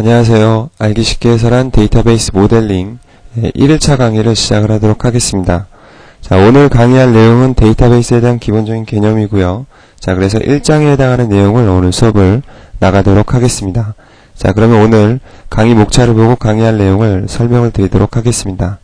안녕하세요. 알기 쉽게 해설한 데이터베이스 모델링 1일차 강의를 시작을 하도록 하겠습니다. 자, 오늘 강의할 내용은 데이터베이스에 대한 기본적인 개념이고요. 자, 그래서 1장에 해당하는 내용을 오늘 수업을 나가도록 하겠습니다. 자, 그러면 오늘 강의 목차를 보고 강의할 내용을 설명을 드리도록 하겠습니다.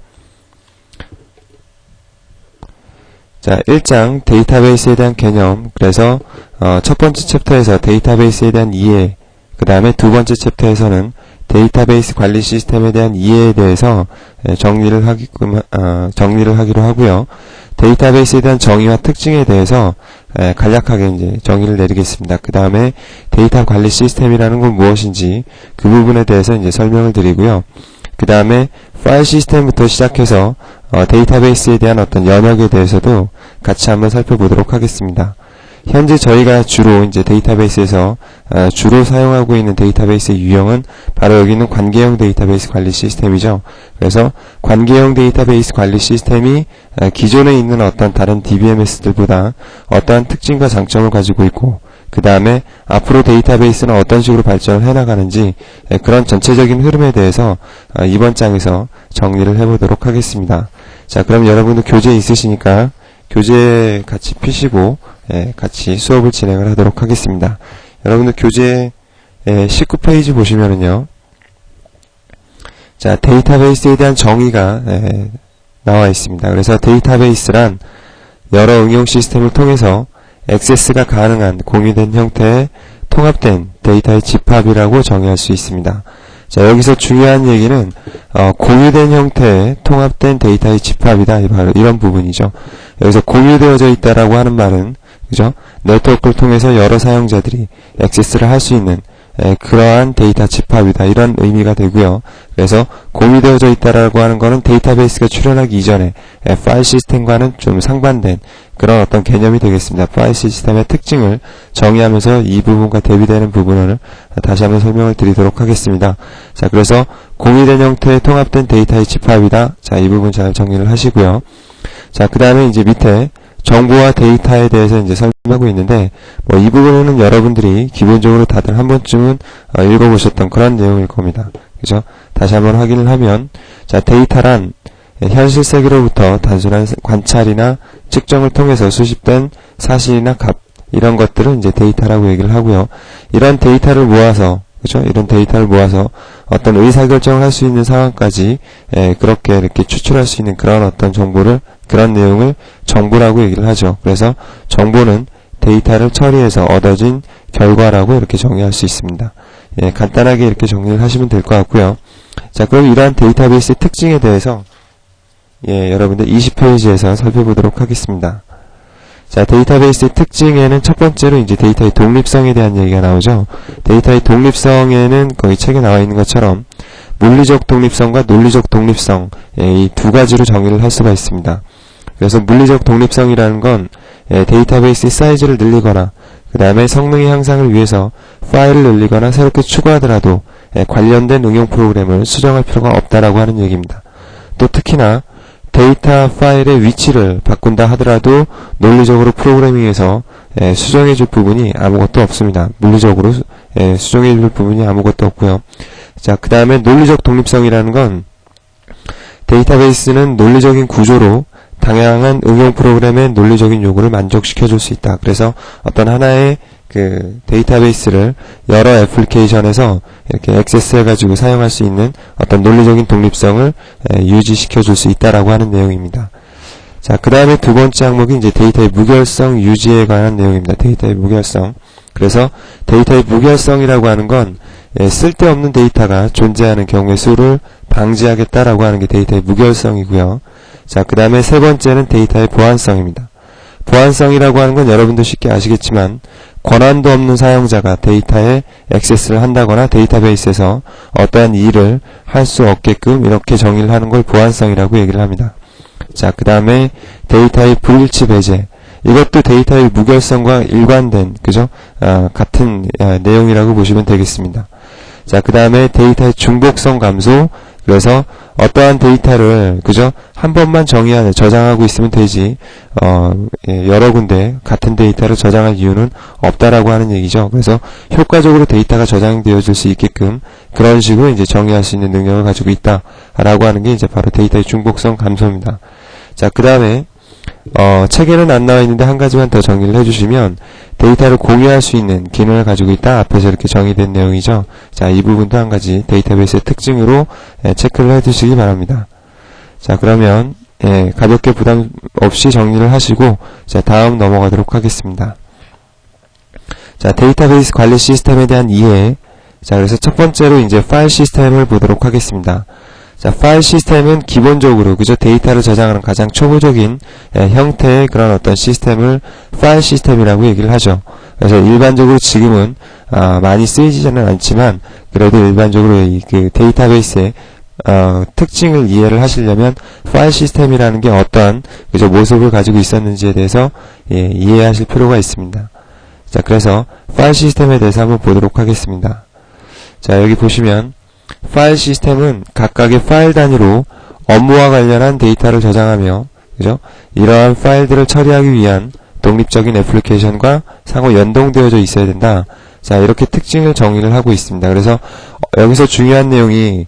자, 1장 데이터베이스에 대한 개념. 그래서 어, 첫 번째 챕터에서 데이터베이스에 대한 이해, 그 다음에 두 번째 챕터에서는 데이터베이스 관리 시스템에 대한 이해에 대해서 예, 정리를 하기 어, 정리를 하기로 하고요. 데이터베이스에 대한 정의와 특징에 대해서 예, 간략하게 이제 정의를 내리겠습니다. 그 다음에 데이터 관리 시스템이라는 건 무엇인지 그 부분에 대해서 이제 설명을 드리고요. 그 다음에 파일 시스템부터 시작해서 어, 데이터베이스에 대한 어떤 영역에 대해서도 같이 한번 살펴보도록 하겠습니다. 현재 저희가 주로 이제 데이터베이스에서 어, 주로 사용하고 있는 데이터베이스의 유형은 바로 여기 있는 관계형 데이터베이스 관리 시스템이죠. 그래서 관계형 데이터베이스 관리 시스템이 어, 기존에 있는 어떤 다른 DBMS들보다 어떠한 특징과 장점을 가지고 있고 그 다음에 앞으로 데이터베이스는 어떤 식으로 발전을 해나가는지 예, 그런 전체적인 흐름에 대해서 어, 이번 장에서 정리를 해보도록 하겠습니다. 자, 그럼 여러분들 교재 있으시니까 교재 같이 피시고 예, 같이 수업을 진행을 하도록 하겠습니다. 여러분들 교재 예, 19페이지 보시면은요. 자, 데이터베이스에 대한 정의가 예, 나와 있습니다. 그래서 데이터베이스란 여러 응용 시스템을 통해서 액세스가 가능한 공유된 형태의 통합된 데이터의 집합이라고 정의할 수 있습니다. 자, 여기서 중요한 얘기는 어, 공유된 형태의 통합된 데이터의 집합이다. 바로 이런 부분이죠. 여기서 공유되어져 있다라고 하는 말은 그죠? 네트워크를 통해서 여러 사용자들이 액세스를 할 수 있는 에, 그러한 데이터 집합이다 이런 의미가 되고요. 그래서 공유되어져 있다라고 하는 것은 데이터베이스가 출현하기 이전에 에, 파일 시스템과는 좀 상반된 그런 어떤 개념이 되겠습니다. 파일 시스템의 특징을 정의하면서 이 부분과 대비되는 부분을 다시 한번 설명을 드리도록 하겠습니다. 자, 그래서 공유된 형태의 통합된 데이터의 집합이다. 자, 이 부분 잘 정리를 하시고요. 자, 그 다음에 이제 밑에 정보와 데이터에 대해서 이제 설명하고 있는데 뭐 이 부분은 여러분들이 기본적으로 다들 한 번쯤은 어, 읽어보셨던 그런 내용일 겁니다. 그죠? 다시 한번 확인을 하면 자 데이터란 현실 세계로부터 단순한 관찰이나 측정을 통해서 수집된 사실이나 값 이런 것들을 이제 데이터라고 얘기를 하고요. 이런 데이터를 모아서 그죠? 이런 데이터를 모아서 어떤 의사결정을 할 수 있는 상황까지 예, 그렇게 이렇게 추출할 수 있는 그런 어떤 정보를 그런 내용을 정보라고 얘기를 하죠. 그래서 정보는 데이터를 처리해서 얻어진 결과라고 이렇게 정의할 수 있습니다. 예, 간단하게 이렇게 정리를 하시면 될 것 같고요. 자, 그럼 이러한 데이터베이스의 특징에 대해서 예, 여러분들 20페이지에서 살펴보도록 하겠습니다. 자, 데이터베이스의 특징에는 첫 번째로 이제 데이터의 독립성에 대한 얘기가 나오죠. 데이터의 독립성에는 거의 책에 나와 있는 것처럼 물리적 독립성과 논리적 독립성 예, 이두 가지로 정의를 할 수가 있습니다. 그래서 물리적 독립성이라는 건 예, 데이터베이스의 사이즈를 늘리거나 그 다음에 성능의 향상을 위해서 파일을 늘리거나 새롭게 추가하더라도 예, 관련된 응용 프로그램을 수정할 필요가 없다라고 하는 얘기입니다. 또 특히나 데이터 파일의 위치를 바꾼다 하더라도 논리적으로 프로그래밍에서 예, 수정해 줄 부분이 아무것도 없습니다. 물리적으로 예, 수정해 줄 부분이 아무것도 없고요. 자, 그 다음에 논리적 독립성이라는 건 데이터베이스는 논리적인 구조로 다양한 응용 프로그램의 논리적인 요구를 만족시켜 줄 수 있다. 그래서 어떤 하나의 그 데이터베이스를 여러 애플리케이션에서 이렇게 액세스해 가지고 사용할 수 있는 어떤 논리적인 독립성을 유지시켜 줄 수 있다라고 하는 내용입니다. 자, 그 다음에 두 번째 항목이 이제 데이터의 무결성 유지에 관한 내용입니다. 데이터의 무결성. 그래서 데이터의 무결성이라고 하는 건 예, 쓸데없는 데이터가 존재하는 경우의 수를 방지하겠다라고 하는 게 데이터의 무결성이고요. 자, 그 다음에 세 번째는 데이터의 보안성입니다. 보안성이라고 하는 건 여러분도 쉽게 아시겠지만 권한도 없는 사용자가 데이터에 액세스를 한다거나 데이터베이스에서 어떠한 일을 할 수 없게끔 이렇게 정의를 하는 걸 보안성이라고 얘기를 합니다. 자, 그 다음에 데이터의 불일치 배제. 이것도 데이터의 무결성과 일관된, 그죠? 아, 같은 아, 내용이라고 보시면 되겠습니다. 자, 그 다음에 데이터의 중복성 감소, 그래서 어떠한 데이터를 그죠 한 번만 정의하는 저장하고 있으면 되지 어 예, 여러 군데 같은 데이터를 저장할 이유는 없다라고 하는 얘기죠. 그래서 효과적으로 데이터가 저장되어질 수 있게끔 그런 식으로 이제 정의할 수 있는 능력을 가지고 있다라고 하는 게 이제 바로 데이터의 중복성 감소입니다. 자, 그 다음에 어, 책에는 안 나와 있는데 한 가지만 더 정리를 해주시면 데이터를 공유할 수 있는 기능을 가지고 있다. 앞에서 이렇게 정의된 내용이죠. 자, 이 부분도 한 가지 데이터베이스의 특징으로 예, 체크를 해두시기 바랍니다. 자, 그러면 예, 가볍게 부담 없이 정리를 하시고 자, 다음 넘어가도록 하겠습니다. 자, 데이터베이스 관리 시스템에 대한 이해. 자, 그래서 첫 번째로 이제 파일 시스템을 보도록 하겠습니다. 자, 파일 시스템은 기본적으로 그저 데이터를 저장하는 가장 초보적인 예, 형태의 그런 어떤 시스템을 파일 시스템이라고 얘기를 하죠. 그래서 일반적으로 지금은 아, 많이 쓰이지는 않지만 그래도 일반적으로 이 그 데이터베이스의 어, 특징을 이해를 하시려면 파일 시스템이라는 게 어떠한 그저 모습을 가지고 있었는지에 대해서 예, 이해하실 필요가 있습니다. 자, 그래서 파일 시스템에 대해서 한번 보도록 하겠습니다. 자, 여기 보시면 파일 시스템은 각각의 파일 단위로 업무와 관련한 데이터를 저장하며 그죠? 이러한 파일들을 처리하기 위한 독립적인 애플리케이션과 상호 연동되어져 있어야 된다. 자, 이렇게 특징을 정의를 하고 있습니다. 그래서 어, 여기서 중요한 내용이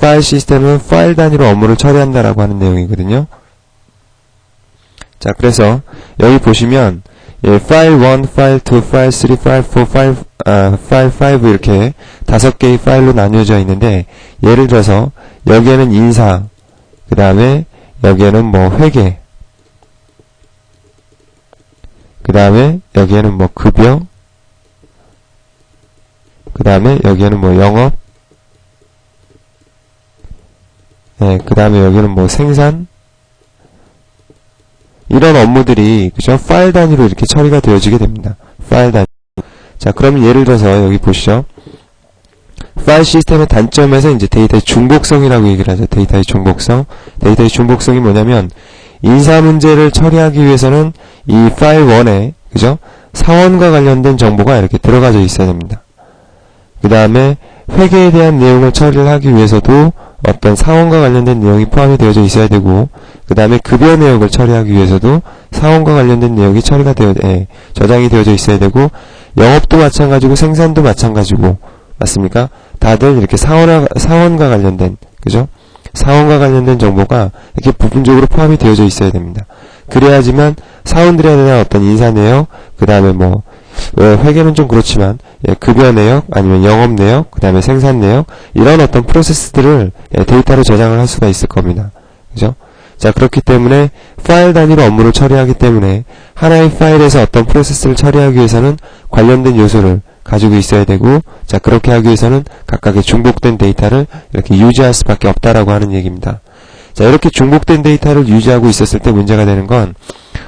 파일 시스템은 파일 단위로 업무를 처리한다라고 하는 내용이거든요. 자, 그래서 여기 보시면 예, 파일 1, 파일 2, 파일 3, 파일 4, 파일, 아, 파일 5 이렇게 다섯 개의 파일로 나뉘어져 있는데 예를 들어서 여기에는 인사, 그 다음에 여기에는 뭐 회계, 그 다음에 여기에는 뭐 급여, 그 다음에 여기에는 뭐 영업, 예, 그 다음에 여기는 뭐 생산, 이런 업무들이 그죠 파일 단위로 이렇게 처리가 되어지게 됩니다. 파일 단위. 자, 그러면 예를 들어서 여기 보시죠. 파일 시스템의 단점에서 이제 데이터의 중복성이라고 얘기를 하죠. 데이터의 중복성. 데이터의 중복성이 뭐냐면 인사 문제를 처리하기 위해서는 이 파일 1에 그죠? 사원과 관련된 정보가 이렇게 들어가져 있어야 됩니다. 그 다음에 회계에 대한 내용을 처리를 하기 위해서도 어떤 사원과 관련된 내용이 포함이 되어져 있어야 되고 그 다음에 급여 내역을 처리하기 위해서도 사원과 관련된 내용이 처리가 되어 예, 저장이 되어져 있어야 되고 영업도 마찬가지고 생산도 마찬가지고 맞습니까? 다들 이렇게 사원과, 사원과 관련된 그죠? 사원과 관련된 정보가 이렇게 부분적으로 포함이 되어져 있어야 됩니다. 그래야지만 사원들에 대한 어떤 인사 내역, 그 다음에 뭐 어, 회계는 좀 그렇지만 예, 급여 내역 아니면 영업 내역 그 다음에 생산 내역 이런 어떤 프로세스들을 예, 데이터로 저장을 할 수가 있을 겁니다. 그죠? 자 그렇기 때문에 파일 단위로 업무를 처리하기 때문에 하나의 파일에서 어떤 프로세스를 처리하기 위해서는 관련된 요소를 가지고 있어야 되고 자 그렇게 하기 위해서는 각각의 중복된 데이터를 이렇게 유지할 수밖에 없다라고 하는 얘기입니다. 자 이렇게 중복된 데이터를 유지하고 있었을 때 문제가 되는 건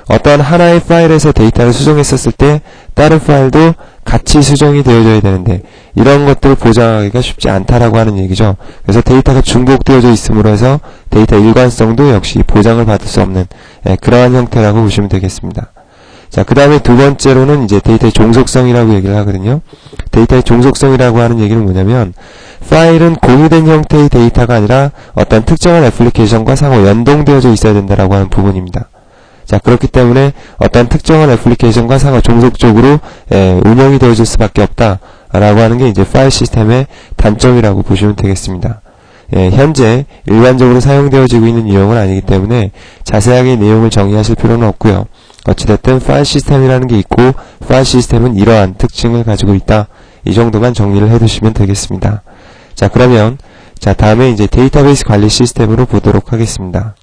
어떠한 하나의 파일에서 데이터를 수정했었을 때 다른 파일도 같이 수정이 되어져야 되는데 이런 것들을 보장하기가 쉽지 않다라고 하는 얘기죠. 그래서 데이터가 중복되어져 있음으로 해서 데이터 일관성도 역시 보장을 받을 수 없는 예, 그러한 형태라고 보시면 되겠습니다. 자, 그 다음에 두 번째로는 이제 데이터의 종속성이라고 얘기를 하거든요. 데이터의 종속성이라고 하는 얘기는 뭐냐면, 파일은 공유된 형태의 데이터가 아니라 어떤 특정한 애플리케이션과 상호 연동되어져 있어야 된다라고 하는 부분입니다. 자, 그렇기 때문에 어떤 특정한 애플리케이션과 상호 종속적으로 예, 운영이 되어질 수밖에 없다 라고 하는 게 이제 파일 시스템의 단점이라고 보시면 되겠습니다. 예, 현재 일반적으로 사용되어지고 있는 유형은 아니기 때문에 자세하게 내용을 정의하실 필요는 없고요. 어찌됐든 파일 시스템이라는 게 있고 파일 시스템은 이러한 특징을 가지고 있다. 이 정도만 정리를 해두시면 되겠습니다. 자 그러면 자 다음에 이제 데이터베이스 관리 시스템으로 보도록 하겠습니다.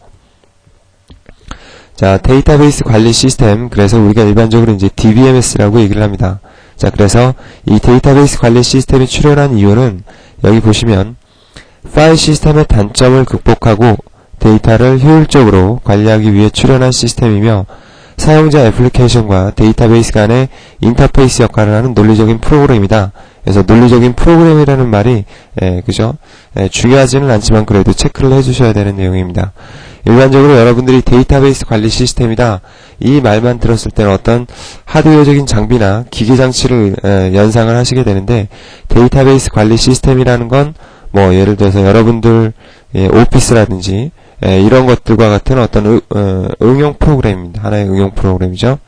자 데이터베이스 관리 시스템 그래서 우리가 일반적으로 이제 DBMS라고 얘기를 합니다. 자 그래서 이 데이터베이스 관리 시스템이 출현한 이유는 여기 보시면 파일 시스템의 단점을 극복하고 데이터를 효율적으로 관리하기 위해 출현한 시스템이며 사용자 애플리케이션과 데이터베이스 간의 인터페이스 역할을 하는 논리적인 프로그램이다. 그래서 논리적인 프로그램이라는 말이 예, 그죠? 예, 중요하지는 않지만 그래도 체크를 해주셔야 되는 내용입니다. 일반적으로 여러분들이 데이터베이스 관리 시스템이다 이 말만 들었을 때는 어떤 하드웨어적인 장비나 기계 장치를 예, 연상을 하시게 되는데 데이터베이스 관리 시스템이라는 건 뭐 예를 들어서 여러분들 예, 오피스라든지 예, 이런 것들과 같은 어떤 의- 어, 응용 프로그램입니다. 하나의 응용 프로그램이죠.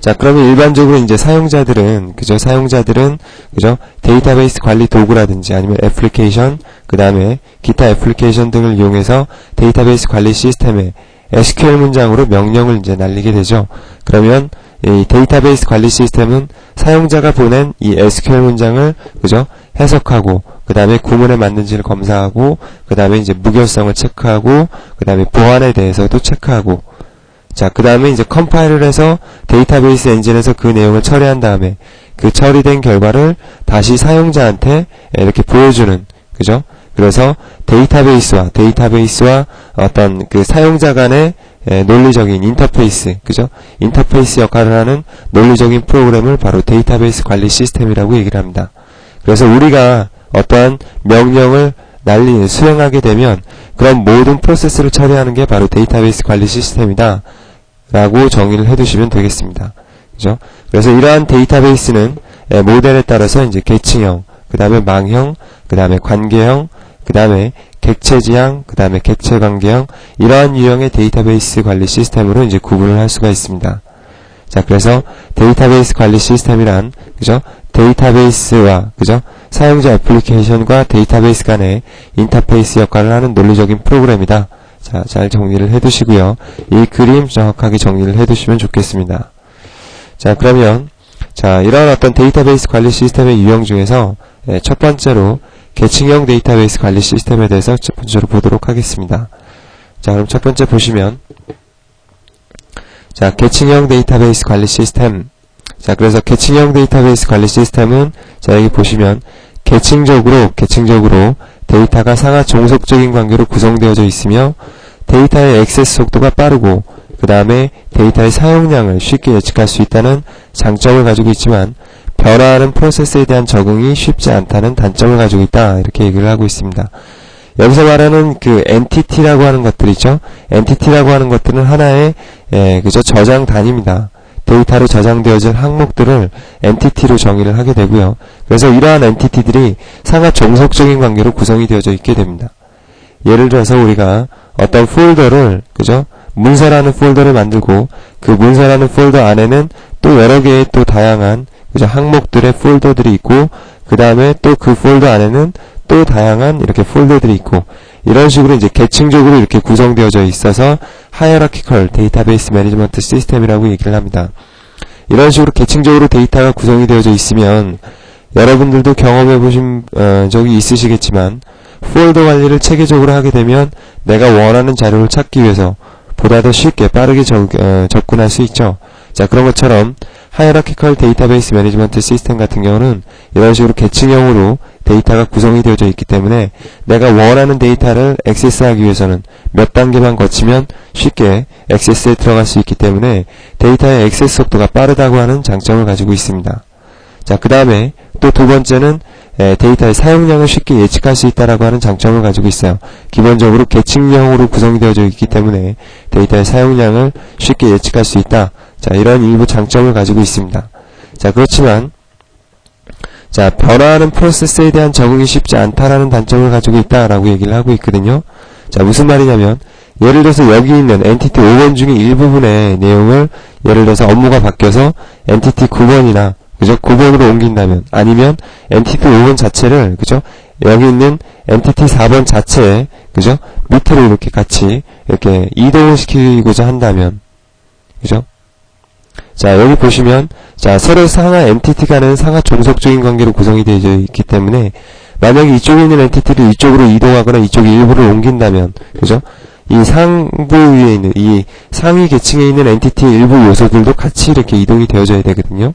자, 그러면 일반적으로 이제 사용자들은, 그죠? 사용자들은, 그죠? 데이터베이스 관리 도구라든지 아니면 애플리케이션, 그 다음에 기타 애플리케이션 등을 이용해서 데이터베이스 관리 시스템에 SQL 문장으로 명령을 이제 날리게 되죠. 그러면 이 데이터베이스 관리 시스템은 사용자가 보낸 이 SQL 문장을, 그죠? 해석하고, 그 다음에 구문에 맞는지를 검사하고, 그 다음에 이제 무결성을 체크하고, 그 다음에 보안에 대해서도 체크하고, 자, 그 다음에 이제 컴파일을 해서 데이터베이스 엔진에서 그 내용을 처리한 다음에 그 처리된 결과를 다시 사용자한테 이렇게 보여주는, 그죠? 그래서 데이터베이스와 데이터베이스와 어떤 그 사용자 간의 에, 논리적인 인터페이스, 그죠? 인터페이스 역할을 하는 논리적인 프로그램을 바로 데이터베이스 관리 시스템이라고 얘기를 합니다. 그래서 우리가 어떠한 명령을 날리 수행하게 되면 그런 모든 프로세스를 처리하는 게 바로 데이터베이스 관리 시스템이다. 라고 정의를 해두시면 되겠습니다. 그죠? 그래서 이러한 데이터베이스는 예, 모델에 따라서 이제 계층형, 그 다음에 망형, 그 다음에 관계형, 그 다음에 객체지향, 그 다음에 객체관계형, 이러한 유형의 데이터베이스 관리 시스템으로 이제 구분을 할 수가 있습니다. 자, 그래서 데이터베이스 관리 시스템이란, 그죠? 데이터베이스와, 그죠? 사용자 애플리케이션과 데이터베이스 간의 인터페이스 역할을 하는 논리적인 프로그램이다. 자, 잘 정리를 해 두시고요. 이 그림 정확하게 정리를 해 두시면 좋겠습니다. 자, 그러면, 자, 이러한 어떤 데이터베이스 관리 시스템의 유형 중에서, 예, 첫 번째로, 계층형 데이터베이스 관리 시스템에 대해서 첫 번째로 보도록 하겠습니다. 자, 그럼 첫 번째 보시면, 자, 계층형 데이터베이스 관리 시스템. 자, 그래서 계층형 데이터베이스 관리 시스템은, 자, 여기 보시면, 계층적으로, 계층적으로 데이터가 상하 종속적인 관계로 구성되어져 있으며, 데이터의 액세스 속도가 빠르고, 그 다음에 데이터의 사용량을 쉽게 예측할 수 있다는 장점을 가지고 있지만, 변화하는 프로세스에 대한 적응이 쉽지 않다는 단점을 가지고 있다. 이렇게 얘기를 하고 있습니다. 여기서 말하는 그 엔티티라고 하는 것들 있죠? 엔티티라고 하는 것들은 하나의 예, 그죠? 저장 단위입니다. 데이터로 저장되어질 항목들을 엔티티로 정의를 하게 되고요. 그래서 이러한 엔티티들이 상하 종속적인 관계로 구성이 되어져 있게 됩니다. 예를 들어서 우리가 어떤 폴더를 그죠? 문서라는 폴더를 만들고 그 문서라는 폴더 안에는 또 여러 개의 또 다양한 그죠? 항목들의 폴더들이 있고 그 다음에 또 그 폴더 안에는 또 다양한 이렇게 폴더들이 있고 이런 식으로 이제 계층적으로 이렇게 구성되어져 있어서 하이어라키컬 데이터베이스 매니지먼트 시스템이라고 얘기를 합니다. 이런 식으로 계층적으로 데이터가 구성이 되어져 있으면 여러분들도 경험해 보신 어, 적이 있으시겠지만 폴더 관리를 체계적으로 하게 되면 내가 원하는 자료를 찾기 위해서 보다 더 쉽게 빠르게 접, 어, 접근할 수 있죠. 자 그런 것처럼 하이어라키컬 데이터베이스 매니지먼트 시스템 같은 경우는 이런 식으로 계층형으로 데이터가 구성이 되어져 있기 때문에 내가 원하는 데이터를 액세스하기 위해서는 몇 단계만 거치면 쉽게 액세스에 들어갈 수 있기 때문에 데이터의 액세스 속도가 빠르다고 하는 장점을 가지고 있습니다. 자, 그 다음에 또 두 번째는 에, 데이터의 사용량을 쉽게 예측할 수 있다라고 하는 장점을 가지고 있어요. 기본적으로 계층형으로 구성이 되어져 있기 때문에 데이터의 사용량을 쉽게 예측할 수 있다. 자, 이런 일부 장점을 가지고 있습니다. 자, 그렇지만 자, 변화하는 프로세스에 대한 적응이 쉽지 않다라는 단점을 가지고 있다라고 얘기를 하고 있거든요. 자, 무슨 말이냐면 예를 들어서 여기 있는 엔티티 5번 중에 일부분의 내용을 예를 들어서 업무가 바뀌어서 엔티티 9번이나 그죠? 9번으로 옮긴다면 아니면 엔티티 5번 자체를 그죠? 여기 있는 엔티티 4번 자체에 그죠? 밑으로 이렇게 같이 이렇게 이동을 시키고자 한다면 그죠? 자, 여기 보시면, 자, 서로 상하 엔티티 간은 상하 종속적인 관계로 구성이 되어 있기 때문에, 만약에 이쪽에 있는 엔티티를 이쪽으로 이동하거나 이쪽 일부를 옮긴다면, 그죠? 이 상부 위에 있는, 이 상위 계층에 있는 엔티티의 일부 요소들도 같이 이렇게 이동이 되어져야 되거든요?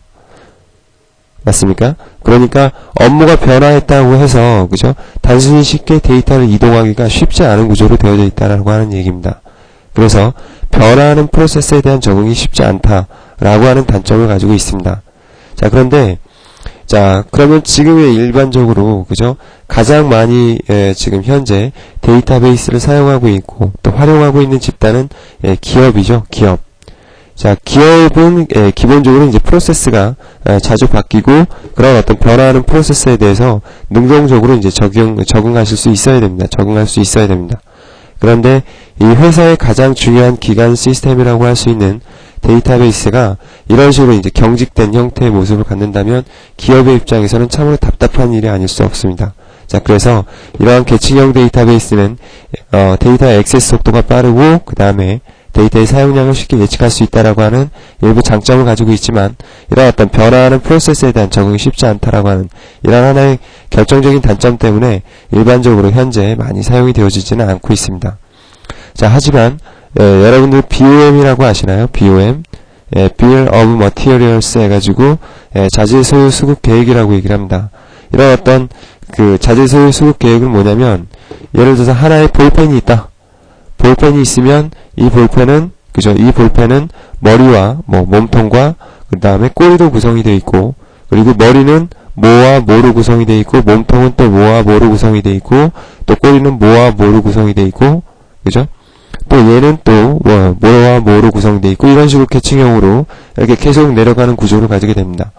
맞습니까? 그러니까 업무가 변화했다고 해서, 그죠? 단순히 쉽게 데이터를 이동하기가 쉽지 않은 구조로 되어져 있다라고 하는 얘기입니다. 그래서, 변화하는 프로세스에 대한 적응이 쉽지 않다 라고 하는 단점을 가지고 있습니다. 자, 그런데 자, 그러면 지금 의 일반적으로 그죠? 가장 많이 예, 지금 현재 데이터베이스를 사용하고 있고 또 활용하고 있는 집단은 예, 기업이죠. 기업. 자, 기업은 예, 기본적으로 이제 프로세스가 예, 자주 바뀌고 그런 어떤 변화하는 프로세스에 대해서 능동적으로 이제 적용 적응하실 수 있어야 됩니다. 적응할 수 있어야 됩니다. 그런데 이 회사의 가장 중요한 기간 시스템이라고 할 수 있는 데이터베이스가 이런 식으로 이제 경직된 형태의 모습을 갖는다면 기업의 입장에서는 참으로 답답한 일이 아닐 수 없습니다. 자, 그래서 이러한 계층형 데이터베이스는 어, 데이터 액세스 속도가 빠르고 그 다음에 데이터의 사용량을 쉽게 예측할 수 있다라고 하는 일부 장점을 가지고 있지만 이런 어떤 변화하는 프로세스에 대한 적응이 쉽지 않다라고 하는 이런 하나의 결정적인 단점 때문에 일반적으로 현재 많이 사용이 되어지지는 않고 있습니다. 자, 하지만 예, 여러분들 BOM이라고 아시나요? BOM 예, Bill of Materials 해가지고 예, 자재 소유 수급 계획이라고 얘기를 합니다. 이런 어떤 그 자재 소유 수급 계획은 뭐냐면 예를 들어서 하나의 볼펜이 있다. 볼펜이 있으면 이 볼펜은 그죠? 이 볼펜은 머리와 뭐 몸통과 그 다음에 꼬리로 구성이 되어 있고 그리고 머리는 모와 모로 구성이 되어 있고 몸통은 또 모와 모로 구성이 되어 있고 또 꼬리는 모와 모로 구성이 되어 있고 그죠? 또 얘는 또 뭐, 모와 모로 구성되어 있고 이런 식으로 계층형으로 이렇게 계속 내려가는 구조를 가지게 됩니다.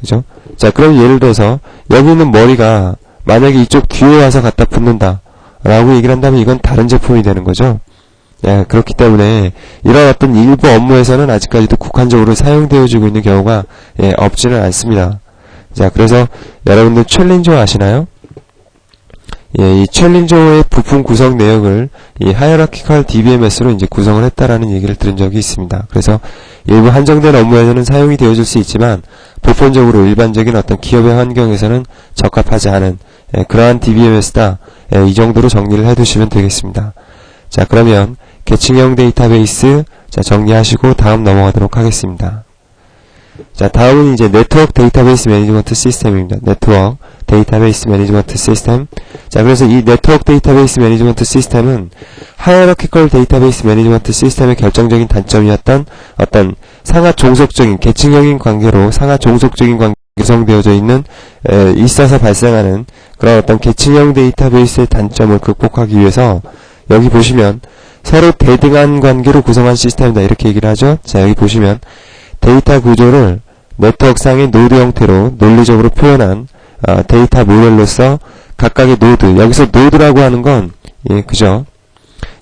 그죠? 자, 그럼 예를 들어서 여기 있는 머리가 만약에 이쪽 귀에 와서 갖다 붙는다. 라고 얘기를 한다면 이건 다른 제품이 되는 거죠. 예, 그렇기 때문에 이런 어떤 일부 업무에서는 아직까지도 국한적으로 사용되어지고 있는 경우가 예, 없지는 않습니다. 자, 그래서 여러분들 챌린저 아시나요? 예, 이 챌린저의 부품 구성 내역을 이 하이어라키컬 DBMS로 이제 구성을 했다라는 얘기를 들은 적이 있습니다. 그래서 일부 한정된 업무에서는 사용이 되어질 수 있지만 보편적으로 일반적인 어떤 기업의 환경에서는 적합하지 않은 예, 그러한 DBMS다. 예, 이 정도로 정리를 해두시면 되겠습니다. 자, 그러면 계층형 데이터베이스 자 정리하시고 다음 넘어가도록 하겠습니다. 자, 다음은 이제 네트워크 데이터베이스 매니지먼트 시스템입니다. 네트워크 데이터베이스 매니지먼트 시스템. 자, 그래서 이 네트워크 데이터베이스 매니지먼트 시스템은 하이어러키컬 데이터베이스 매니지먼트 시스템의 결정적인 단점이었던 어떤 상하 종속적인 계층형인 관계로 상하 종속적인 관계 구성되어져 있는 에, 있어서 발생하는 그런 어떤 계층형 데이터베이스의 단점을 극복하기 위해서 여기 보시면 서로 대등한 관계로 구성한 시스템이다 이렇게 얘기를 하죠. 자 여기 보시면 데이터 구조를 네트워크상의 노드 형태로 논리적으로 표현한 어, 데이터 모델로서 각각의 노드 여기서 노드라고 하는 건 예, 그죠?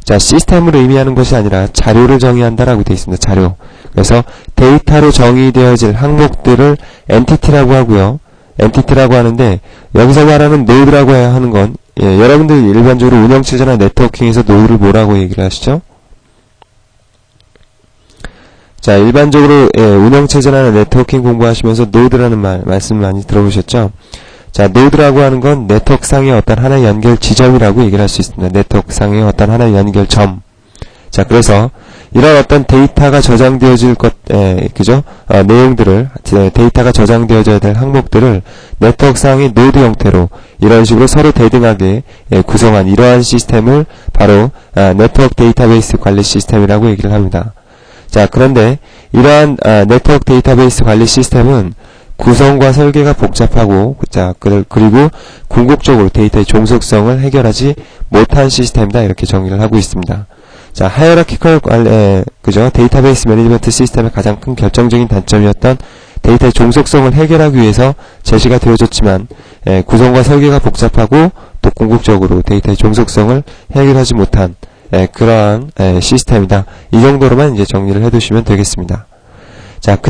자 시스템을 의미하는 것이 아니라 자료를 정의한다라고 되어 있습니다. 자료 그래서 데이터로 정의되어질 항목들을 엔티티라고 하고요. 엔티티라고 하는데 여기서 말하는 노드라고 하는 건 예, 여러분들 일반적으로 운영체제나 네트워킹에서 노드를 뭐라고 얘기를 하시죠? 자, 일반적으로 예, 운영체제나 네트워킹 공부하시면서 노드라는 말 말씀 많이 들어보셨죠? 자, 노드라고 하는 건 네트워크상의 어떤 하나의 연결 지점이라고 얘기를 할 수 있습니다. 네트워크상의 어떤 하나의 연결점. 자, 그래서 이런 어떤 데이터가 저장되어질 것, 에, 그죠? 어, 내용들을, 데이터가 저장되어져야 될 항목들을 네트워크상의 노드 형태로 이런 식으로 서로 대등하게 예, 구성한 이러한 시스템을 바로 아, 네트워크 데이터베이스 관리 시스템이라고 얘기를 합니다. 자, 그런데 이러한 아, 네트워크 데이터베이스 관리 시스템은 구성과 설계가 복잡하고 자 그리고 궁극적으로 데이터의 종속성을 해결하지 못한 시스템이다 이렇게 정의를 하고 있습니다. 자 하이어라키컬 관리 그죠 데이터베이스 매니지먼트 시스템의 가장 큰 결정적인 단점이었던 데이터의 종속성을 해결하기 위해서 제시가 되어졌지만 에, 구성과 설계가 복잡하고 또 궁극적으로 데이터의 종속성을 해결하지 못한 에, 그러한 에, 시스템이다. 이 정도로만 이제 정리를 해두시면 되겠습니다. 자, 그